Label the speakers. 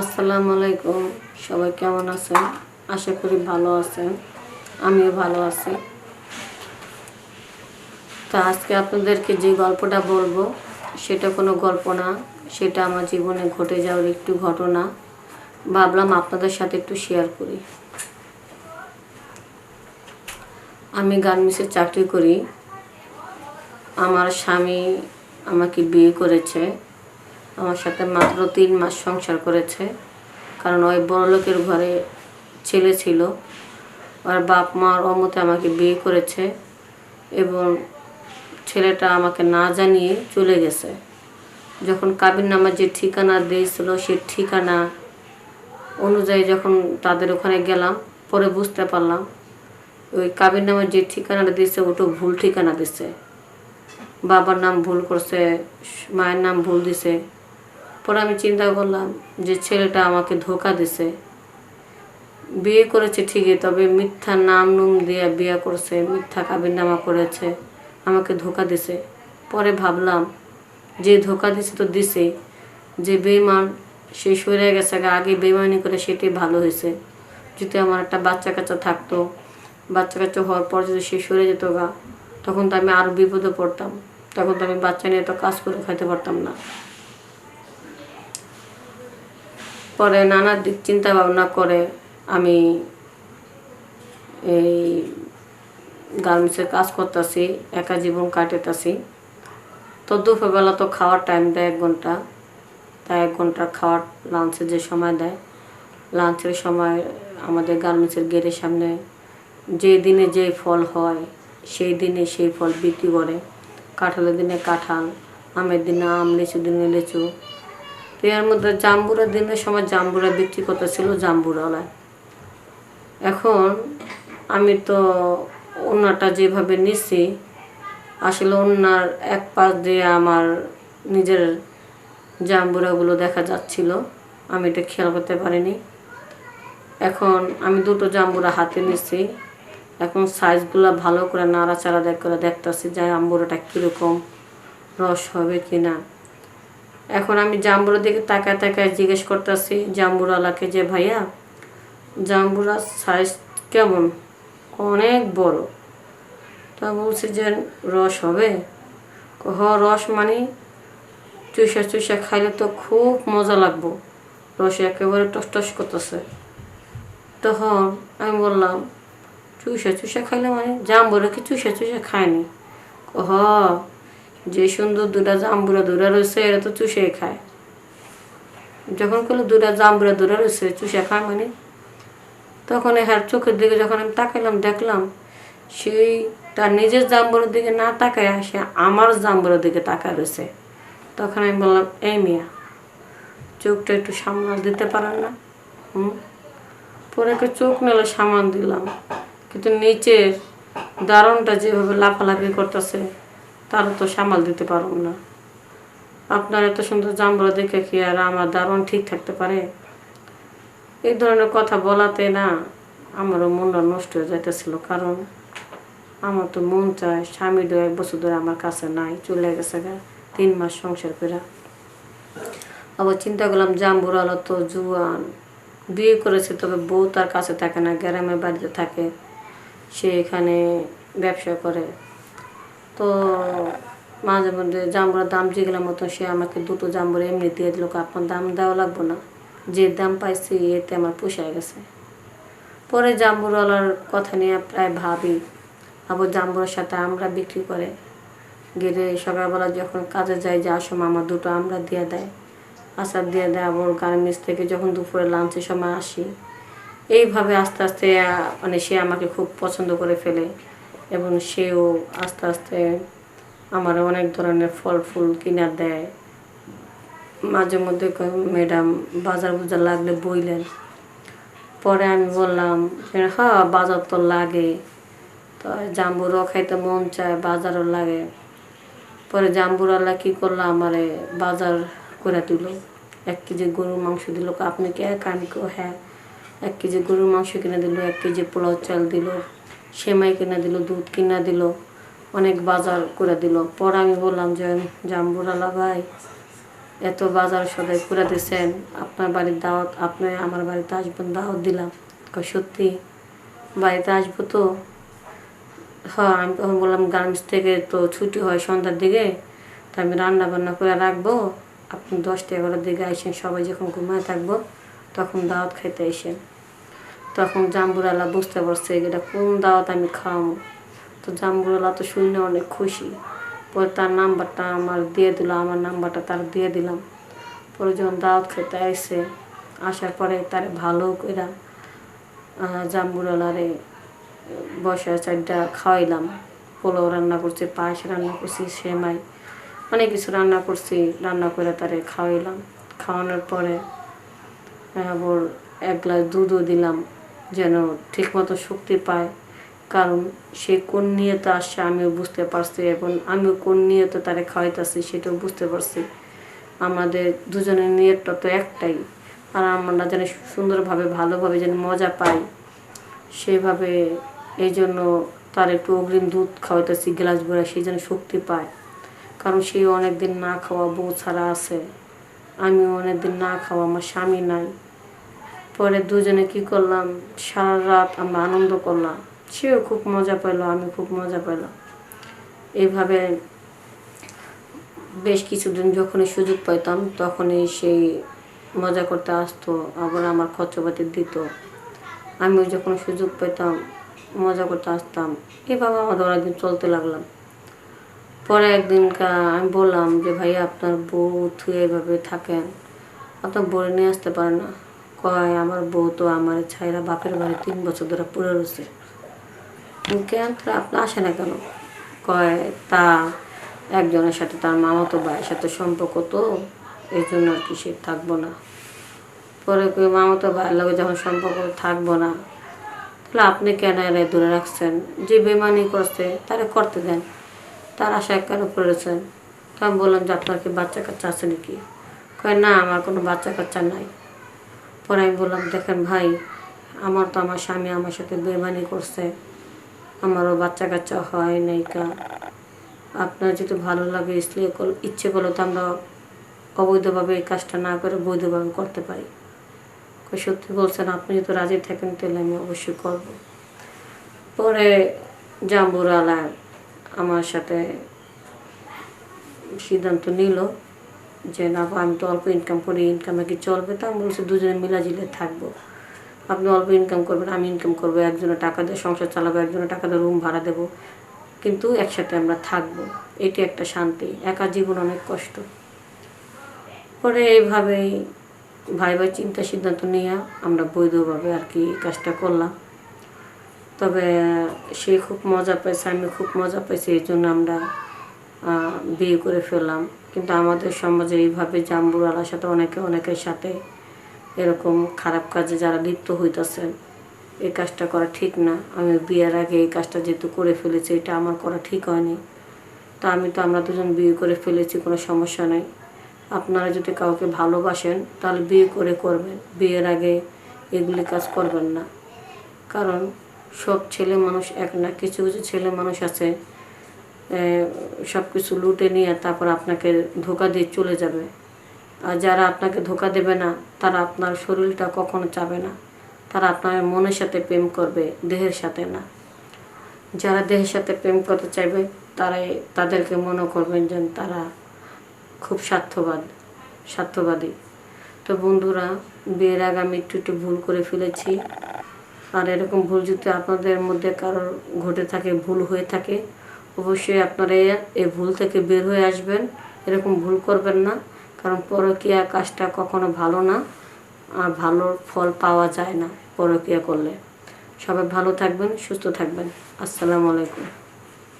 Speaker 1: আসসালামু আলাইকুম। সবাই কেমন আছেন? আশা করি ভালো আছেন। আমিও ভালো আছি। তো আজকে আপনাদেরকে যে গল্পটা বলব, সেটা কোনো গল্প না। সেটা আমার জীবনে ঘটে যাওয়ার একটু ঘটনা। ভাবলাম আপনাদের সাথে একটু শেয়ার করি। আমি গার্মেন্টসে চাকরি করি। আমার স্বামী আমাকে বিয়ে করেছে। আমার সাথে মাত্র তিন মাস সংসার করেছে। কারণ ওই বড়লোকের ঘরে ছেলে ছিল। আর বাপ মার অমতে আমাকে বিয়ে করেছে এবং ছেলেটা আমাকে না জানিয়ে চলে গেছে। যখন কাবির নামার যে ঠিকানা দিয়েছিল সে ঠিকানা অনুযায়ী যখন তাদের ওখানে গেলাম, পরে বুঝতে পারলাম, ওই কাবির নামার যে ঠিকানাটা দিয়েছে ওটা ভুল ঠিকানা দিছে বাবার নাম ভুল করছে, মায়ের নাম ভুল দিছে পরে আমি চিন্তা করলাম যে ছেলেটা আমাকে ধোকা দিছে। বিয়ে করেছে ঠিকই, তবে মিথ্যা নাম নুম দিয়ে বিয়ে করছে, মিথ্যা কাবির নামা করেছে, আমাকে ধোকা দিছে। পরে ভাবলাম, যে ধোকা দিছে তো দিছে যে বেমান সে সরে গেছে আগে বেইমানি করে সেটাই ভালো হয়েছে। যদি আমার একটা বাচ্চা কাচ্চা থাকতো, বাচ্চা কাচ্চা হওয়ার পর যদি সে সরে যেত গা, তখন তো আমি আরও বিপদে পড়তাম। তখন তো আমি বাচ্চা নিয়ে তো কাজ করে খাইতে পারতাম না। পরে নানা দিক চিন্তা ভাবনা করে আমি এই গার্মেন্টসের কাজ করতেছি, একা জীবন কাটাতেছি তো দুপুরবেলা তো খাওয়ার টাইম দেয় এক ঘণ্টা। তাই এক ঘণ্টা খাওয়ার লাঞ্চের যে সময় দেয় লাঞ্চের সময় আমাদের গার্মেন্টসের গেটের সামনে যে দিনে যে ফল হয়, সেই দিনে সেই ফল বিক্রি করে। কাঁঠালের দিনে কাঁঠাল, আমের দিনে আম লিচু দিনে লিচু এর মধ্যে জাম্বুরা দিনের সময় জাম্বুরা বিক্রি করতেছিল জাম্বুরাওয়ালায়। এখন আমি তো ওনাটা যেভাবে নিছি, আসলে ওনার এক পাশ দিয়ে আমার নিজের জাম্বুরাগুলো দেখা যাচ্ছিল, আমি এটা খেয়াল করতে পারিনি। এখন আমি দুটো জাম্বুরা হাতে নিছি, এখন সাইজগুলো ভালো করে নাড়াচাড়া দেখ, করে দেখতেছি যে আম্বুরাটা কীরকম, রস হবে কি না এখন আমি জাম্বুরার দিকে তাকায় তাকায় জিজ্ঞেস করতেছি জাম্বুরালাকে যে ভাইয়া জাম্বুরার সাইজ কেমন? অনেক বড়। তা বলছি যে, রস হবে? হ রস মানে চুষা চুষা খাইলে তো খুব মজা লাগবো। রসে একেবারে টস টস করতেছে। তখন আমি বললাম, চুষা চুষা খাইলে মানে জাম্বুরা কি চুষা চুষা খায়নি? হ যে সুন্দর দুটা জাম্বুরা দূরে রয়েছে, এরা তো চুষে খায়। যখন করল দুটা জাম্বুরা দূরে রয়েছে, চুষে খায় মানে? তখন হ্যার চোখের দিকে যখন আমি তাকাইলাম, দেখলাম সেই তার নিজের জাম্বুরের দিকে না তাকায়, সে আমার জাম্বুরের দিকে তাকায় রয়েছে। তখন আমি বললাম, এই মিয়া, চোখটা একটু সামনে দিতে পারেন না? হুম? পরে একটু চোখ মেলে সামান দিলাম। কিন্তু নিচের দারণটা যেভাবে লাফালাফি করতেছে তারও তো সামাল দিতে পারব না। আপনার এত সুন্দর জাম্বুরা দেখে কি আর আমার দারুণ ঠিক থাকতে পারে? এই ধরনের কথা বলাতে না আমারও মনটা নষ্ট হয়ে যাইতেছিল, কারণ আমার তো মন চায় স্বামী দু এক বছর ধরে আমার কাছে নাই, চলে গেছে গা, তিন মাস সংসার করে আবার চিন্তা করলাম জাম্বুরালো তো জুয়ান, বিয়ে করেছে তবে বউ তার কাছে থাকে না, গ্রামের বাড়িতে থাকে, সে এখানে ব্যবসা করে। তো মাঝে মধ্যে জাম্বুরার দাম যেগুলোর মতো সে আমাকে দুটো জাম্বুরা এমনি দিয়ে দিল আপনার দাম দেওয়া লাগবো না। যে দাম পাইছি, এতে আমার পোষায় গেছে। পরে জাম্বুরওয়ালার কথা নিয়ে প্রায় ভাবি আবার জাম্বুরের সাথে আমরা বিক্রি করে গেলে সকালবেলা যখন কাজে যাই যে সময় আমার দুটো আমরা দিয়ে দেয়। আচার দিয়ে দেয়, আবার গার্মেন্টস থেকে যখন দুপুরে লাঞ্চের সময় আসি। এইভাবে আস্তে আস্তে মানে সে আমাকে খুব পছন্দ করে ফেলে। এবং সেও আস্তে আস্তে আমার অনেক ধরনের ফল ফুল কিনা দেয়। মাঝে মধ্যে ম্যাডাম, বাজার বুজার লাগলে বইলেন। পরে আমি বললাম হ্যাঁ বাজার তো লাগে। তো জাম্বুরও খাইতে মন চায়, বাজারও লাগে। পরে জাম্বুরালা কী করল, আমারে বাজার করে দিল। এক কেজি গরুর মাংস দিল। আপনি কে? এক হ্যাঁ। এক কেজি গরুর মাংস কিনে দিল, এক কেজি পোলাও চাল দিল। সেমাই কিনে দিল, দুধ কিনে দিল, অনেক বাজার করে দিল। পরে আমি বললাম যে জাম্বুরালা ভাই এত বাজার সদাই করে দিয়েছেন আপনার বাড়ির দাওয়াত, আপনি আমার বাড়িতে আসবেন, দাওয়াত দিলাম। সত্যি? বাড়িতে আসব তো? হ্যাঁ আমি তখন বললাম, গার্মেন্টস থেকে তো ছুটি হয় সন্ধ্যার দিকে, তা আমি রান্না বান্না করে রাখব। আপনি দশটা এগারোটার দিকে আসেন সবাই যখন ঘুমায় থাকব, তখন দাওয়াত খাইতে আসেন তখন জাম্বুরালা বুঝতে পারছে এটা কোন দাওয়াত আমি খাওয়াবো। তো জাম্বুরালা তো শুনে অনেক খুশি। পরে তার নাম্বারটা আমার দিয়ে দিল, আমার নাম্বারটা তার দিয়ে দিলাম। পরে যখন দাওয়াত খেতে আসছে আসার পরে তার ভালো করে জাম্বুরালারে বসা চারটা খাওয়াইলাম। পোলাও রান্না করছি, পায়েস রান্না করছি, সেমাই, অনেক কিছু রান্না করছি, রান্না করে তারে খাওয়াইলাম। খাওয়ানোর পরে আবার এক গ্লাস দুধও দিলাম। যেন ঠিকমতো শক্তি পায়। কারণ সে কোন নিয়তে আসছে আমিও বুঝতে পারছি এবং আমিও কোন নিয়তে তারে খাওয়াইতেছি সেটাও বুঝতে পারছি। আমাদের দুজনের নিয়তটা তো একটাই। আর আমরা যেন সুন্দরভাবে, ভালোভাবে যেন মজা পাই। সেভাবে এই জন্য তার একটু অগ্রিম দুধ খাওয়াইতেছি, গ্লাস ভরে সেই যেন শক্তি পায়। কারণ সে অনেকদিন না খাওয়া বউ ছাড়া আছে। আমিও অনেকদিন না খাওয়া আমার স্বামী নাই। পরে দুজনে কি করলাম? সারা রাত আমরা আনন্দ করলাম। সেও খুব মজা পেল আমি খুব মজা পেলাম এইভাবে বেশ কিছুদিন যখনই সুযোগ পাইতাম, তখনই সেই মজা করতে আসতো, আবার আমার খরচপাতি দিত। আমিও যখন সুযোগ পেতাম মজা করতে আসতাম। এভাবে আমাদের অনেকদিন চলতে লাগলাম। পরে একদিন আমি বললাম যে ভাই আপনার বউ থুয়ে এভাবে থাকেন। আপনার বউ নিয়ে আসতে পারে না। কয়, আমার বউ তো আমার ছাইরা বাপের বাড়ি তিন বছর ধরে পড়ে রয়েছে। কেন তারা আপনি আসে না কেন? কয়, তা একজনের সাথে তার মামাতো ভাইয়ের সাথে সম্পর্ক তো, এই জন্য আর কি সে থাকব না। পরে কই, মামাতো ভাইয়ের লগে যখন সম্পর্ক থাকব না, তাহলে আপনি কেন এরাই দূরে রাখছেন? যে বেমানি করছে, তারা করতে দেন। তার আশায় কেন পড়েছেন তো আমি বললাম যে, আপনার কি বাচ্চা কাচ্চা আছে নাকি? কয়, না, আমার কোনো বাচ্চা কাচ্চা নাই। পরে আমি বললাম, দেখেন ভাই, আমার তো আমার স্বামী আমার সাথে বেমানি করছে। আমারও বাচ্চা কাচ্চা হয় নাই কা। আপনার যদি ভালো লাগে, ইসলিয়ে ইচ্ছে করলে তো আমরা অবৈধভাবে এই কাজটা না করে বৈধভাবে করতে পারি। সত্যি বলছেন, আপনি যদি রাজি থাকেন, তাহলে আমি অবশ্যই করব। পরে জাম্বুর আলা আমার সাথে সিদ্ধান্ত নিল। যে না আমি তো অল্প ইনকাম করি ইনকামে কি চলবে? তা আমি বলছি, দুজনে মিলাজিলে থাকব। আপনি অল্প ইনকাম করবেন, আমি ইনকাম করব, একজনে টাকা দিয়ে সংসার চালাবো, একজনে টাকা দিয়ে রুম ভাড়া দেবো। কিন্তু একসাথে আমরা থাকব। এটি একটা শান্তি, একা জীবন অনেক কষ্ট। পরে এইভাবেই ভাই ভাই চিন্তা সিদ্ধান্ত নিয়ে আমরা বৈধভাবে আর কি কাজটা করলাম। তবে সে খুব মজা পাইছে, আমি খুব মজা পাইছি, এই জন্য আমরা বিয়ে করে ফেললাম। কিন্তু আমাদের সমাজে এইভাবে জাম্বুরালার সাথে অনেকে অনেকের সাথে এরকম খারাপ কাজে যারা লিপ্ত হইতেছেন, এই কাজটা করা ঠিক না। আমি বিয়ের আগে এই কাজটা যেহেতু করে ফেলেছি, এটা আমার করা ঠিক হয়নি। তা আমি তো, আমরা দুজন বিয়ে করে ফেলেছি, কোনো সমস্যা নাই। আপনারা যদি কাউকে ভালোবাসেন, তাহলে বিয়ে করে করবেন। বিয়ের আগে এগুলি কাজ করবেন না। কারণ সব ছেলে মানুষ এক না, কিছু কিছু ছেলে মানুষ আছে সব কিছু লুটে নিয়ে তারপর আপনাকে ধোকা দিয়ে চলে যাবে। আর যারা আপনাকে ধোকা দেবে না, তারা আপনার শরীরটা কখনো চাবে না। তারা আপনার মনের সাথে প্রেম করবে, দেহের সাথে না। যারা দেহের সাথে প্রেম করতে চাইবে, তারাই তাদেরকে মনে করবেন যেন তারা খুব স্বার্থবাদ, স্বার্থবাদী। তো বন্ধুরা, বিয়ের আগে আমি একটু একটু ভুল করে ফেলেছি। আর এরকম ভুল যদি আপনাদের মধ্যে কারোর ঘটে থাকে, ভুল হয়ে থাকে অবশ্যই আপনারা এই ভুল থেকে বের হয়ে আসবেন। এরকম ভুল করবেন না, কারণ পরকিয়া কাজটা কখনো ভালো না, আর ভালো ফল পাওয়া যায় না পরকীয়া করলে। সবাই ভালো থাকবেন, সুস্থ থাকবেন। আসসালামু আলাইকুম।